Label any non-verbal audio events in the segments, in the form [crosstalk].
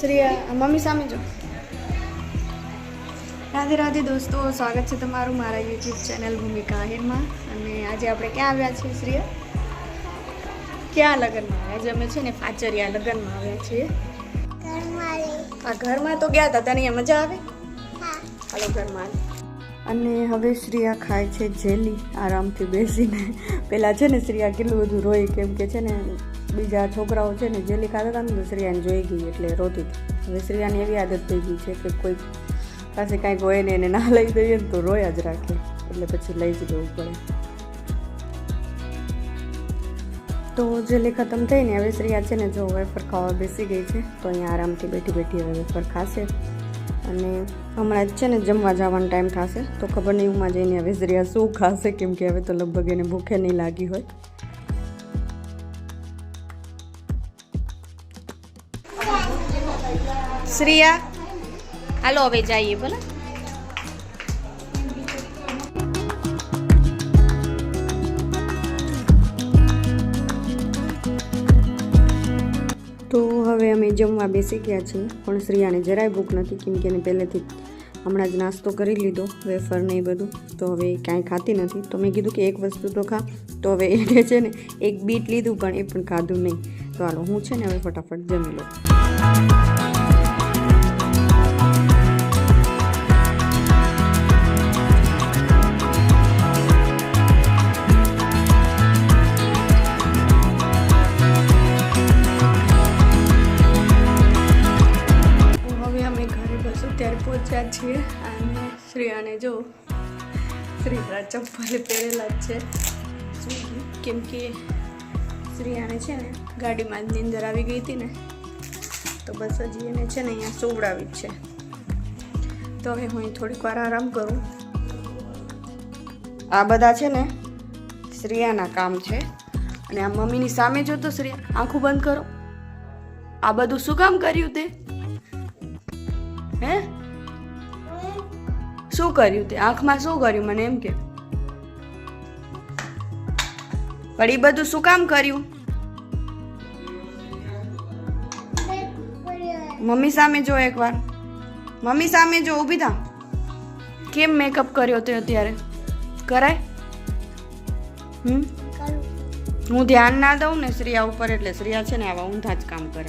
Shriya mummy સામે જો. રાધે રાધે દોસ્તો સ્વાગત છે તમારું મારા યુટ્યુબ ચેનલ ભૂમિકા આહિરમાં. અને આજે આપણે ક્યાં આવ્યા છીએ શ્રીયા ક્યાં લગ્નમાં આવ્યા? આજે અમે છે ને પાચરિયા લગ્નમાં આવ્યા છીએ. આ ઘરમાં તો ગયા હતા તને મજા આવે? હાલો ઘરમાં. અને હવે શ્રીયા ખાય છે જેલી આરામથી બેસીને. પહેલાં છે ને શ્રીયા કેટલું બધું રોઈ કેમ કે છે ને બીજા છોકરાઓ છે ને જેલી ખાતા હતા ને શ્રીયાને જોઈ ગઈ એટલે રોતી હવે શ્રીયાની એવી આદત થઈ ગઈ છે કે કોઈ પાસે કાંઈક હોય ને એને ના [laughs] લઈ દઈએ ને તો રોયા જ રાખે. એટલે પછી લઈ જ દેવું પડે. તો જેલી ખતમ થઈને હવે શ્રીયા છે ને જો વેફર ખાવા બેસી ગઈ છે તો અહીંયા આરામથી બેઠી બેઠી હવે વેફર ખાશે. અને હમણાં જ છે ને જમવા જવાનો ટાઈમ થશે તો ખબર નહીં ઉમાં જઈને હવે શ્રીયા શું ખાશે કેમ કે હવે તો લગભગ એને ભૂખે નહીં લાગી હોય. શ્રીયા. હાલો, હવે જઈએ બોલો તો હવે અમે જમવા બેસી ગયા છીએ, પણ શ્રીયાને જરાય ભૂખ નથી, કેમ કે એને પહેલેથી હમણાં જ નાસ્તો કરી લીધો, વેફર ને એ બધું. તો હવે એ કાંઈ ખાતી નથી. તો મેં કીધું કે એક વસ્તુ તો ખા. તો હવે એને છે ને, એક બીટ લીધું, પણ એ પણ ખાધું નહીં. તો હાલો, હું છે ને હવે ફટાફટ જમી લઉં. ચપ્પલ પહેરેલા જ છે. કેમ કે શ્રીયાને છે ને ગાડીમાં જ નીંદર આવી ગઈ હતી ને, તો બસ હજી એને છે ને અહીંયા સોવડાવી જ છે. તો હવે હું થોડીક વાર આરામ કરું. આ બધા છે ને શ્રેયાના કામ છે. અને આ મમ્મીની સામે જો તો શ્રેયા, આંખું બંધ કરો. આ બધું શું કામ કર્યું તે? હે? શું કર્યું તે? આંખમાં શું કર્યું? મને એમ કે પણ એ બધું શું કામ કર્યું? મમ્મી સામે જો એકવાર. મમ્મી સામે જો, ઊભી થા. કેમ મેકઅપ કર્યો તે અત્યારે? કરાય હમ? હું ધ્યાન ના દઉં ને શ્રીયા ઉપર એટલે શ્રીયા છે ને આવા ઊંધા જ કામ કરે.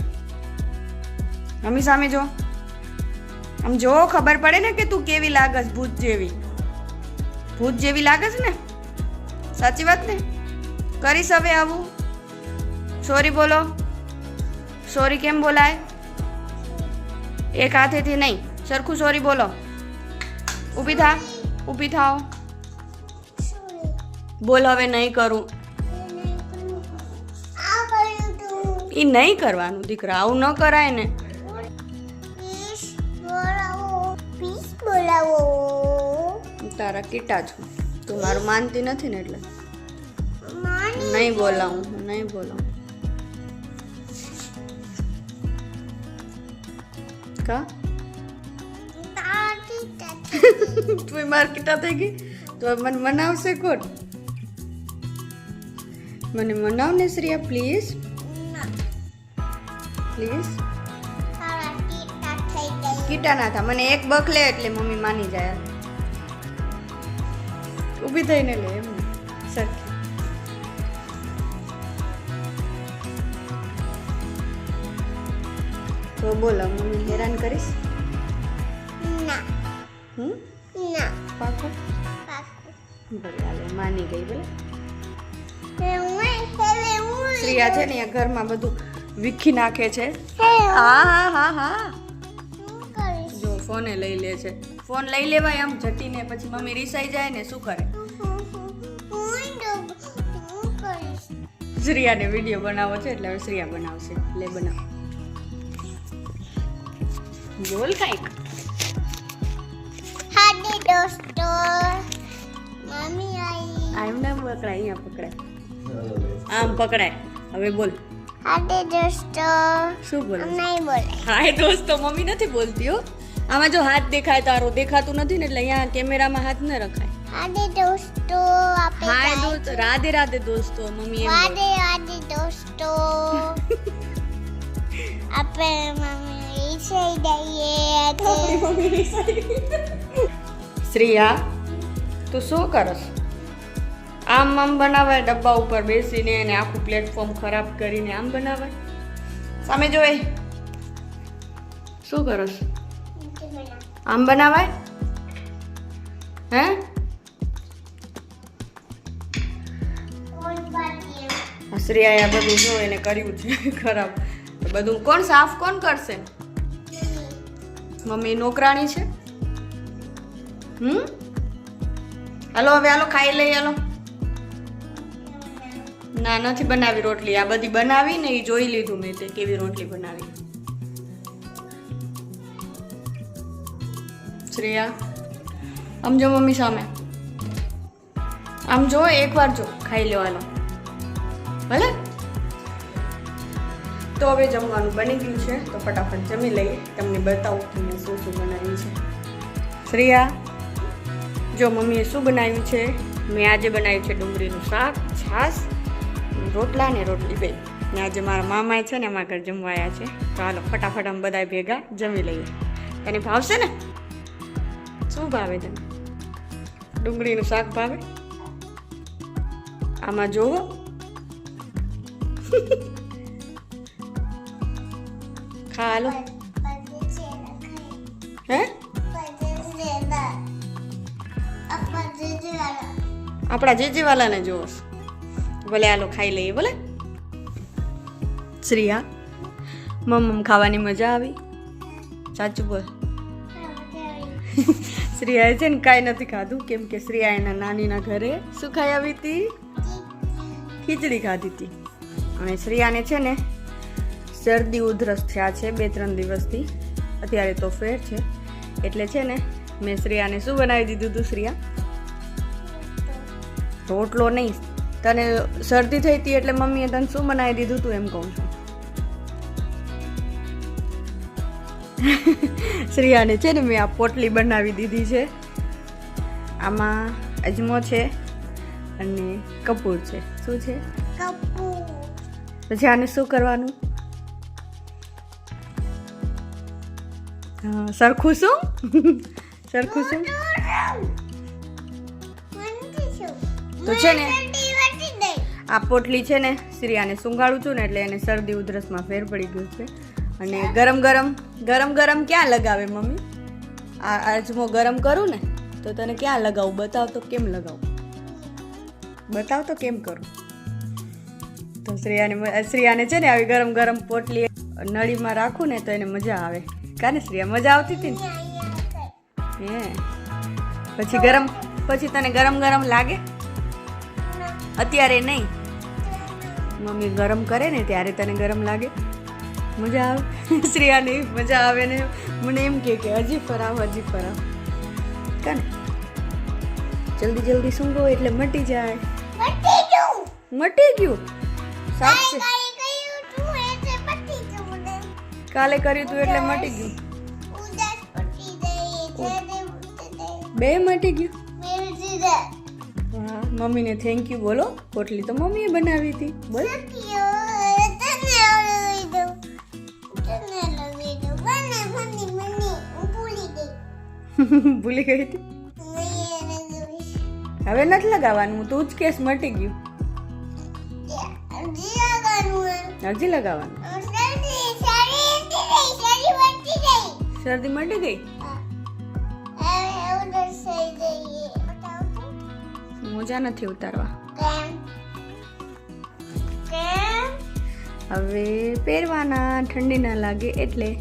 મમ્મી સામે જો. આમ જો, ખબર પડે ને કે તું કેવી લાગસ, ભૂત જેવી. ભૂત જેવી લાગસ ને? સાચી વાત ને? કરીશ હવે આવું. સોરી બોલો. સોરી કેમ બોલાય? એક હાથેથી નહીં. સરખું સોરી બોલો. ઊભી થા, ઊભી થાઓ. બોલ હવે નહીં કરું. એ નહીં કરવાનું, દીકરા. આવું ન કરાય ને. તારા કીટા છું. તું મારું માનતી નથી ને એટલે. નહીં બોલાવું હું નહીં બોલાવું. કા? [laughs] તું માર્કેટા થઈ ગઈ? તો મને મનાવશે કોણ? મને મનાવ ને. શ્રેયા પ્લીઝ પ્લીઝ કીટા ના થા મને એક બકલે એટલે મમ્મી માની જાય. ઊભી થઈને લે એમ તો બોલો મમ્મી હેરાન કરીશ? હમ? પાકો? ભલે હાલે માની ગઈ ભલે શ્રીયા છે ને ઘરમાં બધું વીખી નાખે છે. હા હા. હા હા જો ફોને લઈ લે છે. ફોન લઈ લેવાય આમ જટીને પછી મમ્મી રીસાઈ જાય ને શું કરે? શ્રીયાને વીડિયો બનાવો છે એટલે હવે શ્રીયા બનાવશે. એટલે બનાવ. બોલ કાંઈક. આમ ના પકડાય અહીંયા પકડાય. આમ પકડાય. હવે બોલ. શું બોલે? હાય દોસ્તો મમ્મી નથી બોલતી હો. આમાં જો હાથ દેખાય તારો દેખાતું નથી ને એટલે અહીંયા કેમેરામાં હાથ ન રખાય. હાડી દોસ્તો આપણે હાય દોસ્તો રાધે રાધે દોસ્તો મમ્મી એમ રાધે વાદે દોસ્તો. [laughs] આપણે મમ્મી સહી દઈએ શ્રીયા, તું શું કરસ? આમ આમ બનાવાય, ડબ્બા ઉપર બેસીને અને આખું પ્લેટફોર્મ ખરાબ કરીને આમ બનાવાય. સામે જોઈ શું કરસ? આમ બનાવાય? હે? શ્રેયાએ બધું જો એને કર્યું છે. [laughs] ખરાબ. બધું કોણ સાફ કોણ કરશે? મમ્મી નોકરાણી છે? હમ? હાલો, હવે હાલો, ખાઈ લઈ હાલો. ના, નથી બનાવી રોટલી. આ બધી બનાવી ને એ જોઈ લીધું મેં તે કેવી રોટલી બનાવી. શ્રેયા, આમ જો મમ્મી સામે. આમ જો, એકવાર જો. ખાઈ હાલો. ભલે? તો હવે જમવાનું બની ગયું છે. તો ફટાફટ જમી લઈએ. તમને બતાવું કે મેં શું શું બનાવ્યું છે. શ્રેયા, જો મમ્મીએ શું બનાવ્યું છે? મેં આજે બનાવ્યું છે ડુંગળીનું શાક, છાશ, રોટલા ને રોટલી બે. ને આજે મારા મામા છે ને અમારા ઘર જમવાયા છે. તો હાલો, ફટાફટ અમે બધા ભેગા જમી લઈએ. તને ભાવશે ને? શું ભાવે તને? ડુંગળીનું શાક ભાવે? આમાં જોવો. [laughs] હાલો હે આપણા જેજેવાલાને જોશ ભલે આલો ખાઈ લઈએ ભલે શ્રીયા મમ્મ ખાવાની મજા આવી સાચું બોલ શ્રીયાએ છે ને કાંઈ નથી ખાધું કેમ કે શ્રીયા એના નાનીના ઘરે શું ખાઈ આવી હતી ખીચડી ખાધી હતી અને શ્રીયાને છે ને શરદી ઉધરસ થયા છે બે ત્રણ દિવસથી. અત્યારે તો ફેર છે. એટલે છે ને મેં શ્રેયાને શું બનાવી દીધું હતું શ્રેયા? રોટલો નહીં. તને શરદી થઈ હતી એટલે મમ્મીએ તને શું બનાવી દીધું તું એમ કહું છું. [laughs] શ્રેયાને છે ને મેં આ પોટલી બનાવી દીધી છે. આમાં અજમો છે અને કપૂર છે. શું છે? પછી આને શું કરવાનું? સરખું શું? સરખું શું? તો છે ને, આ પોટલી છે ને, શ્રીયાને સુંઘાડું છું ને એટલે એને શરદી ઉધરસમાં ફેર પડી ગયું છે. અને ગરમ ગરમ ગરમ ગરમ ક્યાં લગાવે મમ્મી? આ અજમો ગરમ કરું ને, તો તને ક્યાં લગાવું? બતાવ તો કેમ લગાવું? બતાવ તો કેમ કરું? તો શ્રેયાને શ્રેયાને છે ને આવી ગરમ ગરમ પોટલી નળીમાં રાખું ને તો એને મજા આવે. કાને શ્રેયા મજા આવતી હતી ને? હે. પછી ગરમ પછી તને ગરમ ગરમ લાગે? અત્યારે નહીં. મમ્મી ગરમ કરે ને ત્યારે તને ગરમ લાગે? મજા આવે. [laughs] શ્રેયાને મજા આવે ને મને એમ કે કે હજી ફરાવ હજી ફરાવ. કાને? જલ્દી જલ્દી સૂંઘો એટલે મટી જાય. મટી ગયું. સાચે. કાલે કર્યું તું એટલે મટી ગયું. બે મટી ગયું? હા મમ્મીને થેન્ક યુ બોલો. પોટલી તો મમ્મીએ બનાવી હતી. બોલ. [laughs] ભૂલી ગઈ. હતી? હવે નથી લગાવવાનું. તું જ કેસ મટી ગયું. હજી લગાવવાનું? શરદી મટી ગઈ? મોજા નથી ઉતારવા. હવે પહેરવાના ઠંડી ના લાગે એટલે.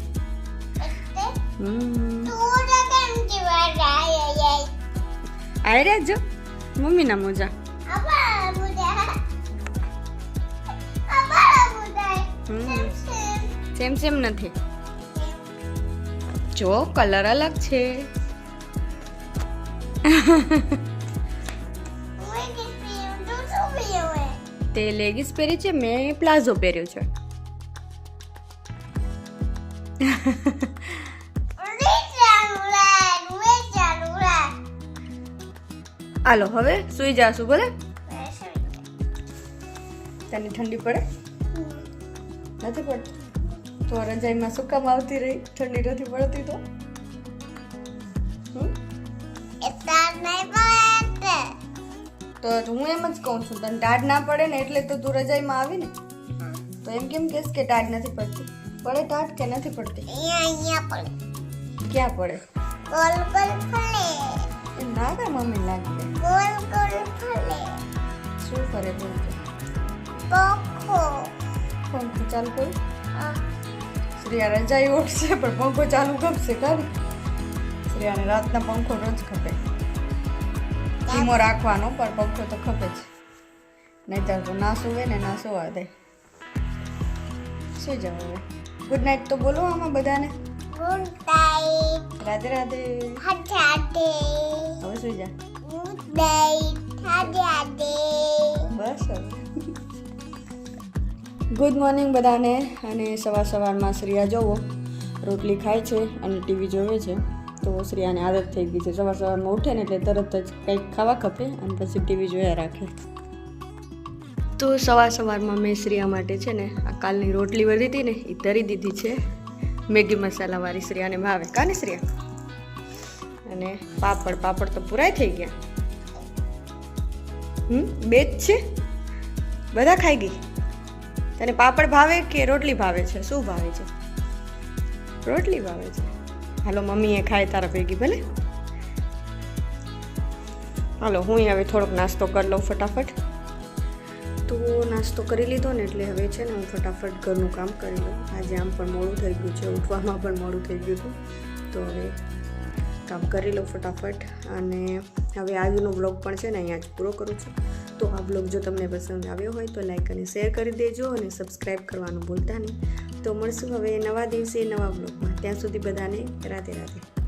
રહ્યા જો મમ્મીના મોજા. હમ. સેમ સેમ નથી. જો કલર અલગ છે. તે લેગીસ પહેરી છે મેં પ્લાઝો પહેર્યો છે. હાલો હવે સુઈ જાશું ભલે? તને ઠંડી પડે? નથી પડતી? તો રજાઈમાં શું કામ આવતી રહી? ઠંડી નથી પડતી તો? તો હું એમ જ કહું છું તને ટાઢ ના પડે ને એટલે તો તું રજાઈમાં આવી ને તો એમ કેમ કેસ કે ટાઢ નથી પડતી? પડે ટાઢ કે નથી પડતી? અહીંયા પડે ક્યાં પડે? ગોલ ગોલ એ ના કા મમ્મી લાગે ગોલ ગોલ ફલે શું કરે બોલ તો? પોખો. પંખો ચાલુ કરું? શ્રેયા રજાઈ ઓળશે પણ પંખો ચાલુ ગમશે કાલે શ્રેયાને રાતના પંખો રોજ ખપે. ધીમો રાખવાનો પણ પંખો તો ખપે જ. નહીંતર તો ના સુવે ને ના સુવા દે. સુઈ જાવ ગુડ નાઇટ તો બોલો આમાં બધાને. Good night Radhe Radhe. Radhe Radhe. હવે સુઈ જા? Good night Radhe Radhe. બસ હવે. ગુડ મોર્નિંગ બધાને. અને સવાર સવારમાં શ્રિયા જોવો. રોટલી ખાય છે અને ટીવી જોવે છે. તો શ્રિયાને આદત થઈ ગઈ છે. સવાર સવારમાં ઉઠે ને એટલે તરત જ કંઈક ખાવા ખપે અને પછી ટીવી જોયા રાખે. તો સવાર સવારમાં મેં શ્રિયા માટે છે ને આ કાલની રોટલી વધી હતી ને એ તરી દીધી છે. મેગી મસાલાવાળી શ્રિયાને ભાવે. કાને શ્રિયા? અને પાપડ પાપડ તો પૂરાય થઈ ગયા. હમ, બે જ છે? બધા ખાઈ ગઈ? તને પાપડ ભાવે કે રોટલી ભાવે છે? શું ભાવે છે? રોટલી ભાવે છે. હાલો મમ્મીએ ખાય, તારા ભેગી, ભલે. હાલો, હું હવે થોડોક નાસ્તો કરી લઉં ફટાફટ. તો નાસ્તો કરી લીધો ને એટલે હવે છે ને હું ફટાફટ ઘરનું કામ કરી લઉં. આજે આમ પણ મોડું થઈ ગયું છે, ઉઠવામાં પણ મોડું થઈ ગયું હતું. તો હવે કામ કરી લઉં ફટાફટ અને હવે આજનો બ્લોગ પણ છે ને અહીંયા જ પૂરો કરું છું. તો આ બ્લોગ જો તમને પસંદ આવ્યો હોય તો લાઈક અને શેર કરી દેજો અને સબસ્ક્રાઈબ કરવાનું ભૂલતા નહીં. તો મળશું હવે નવા દિવસે નવા બ્લોગમાં ત્યાં સુધી બધાને રાધે રાધે.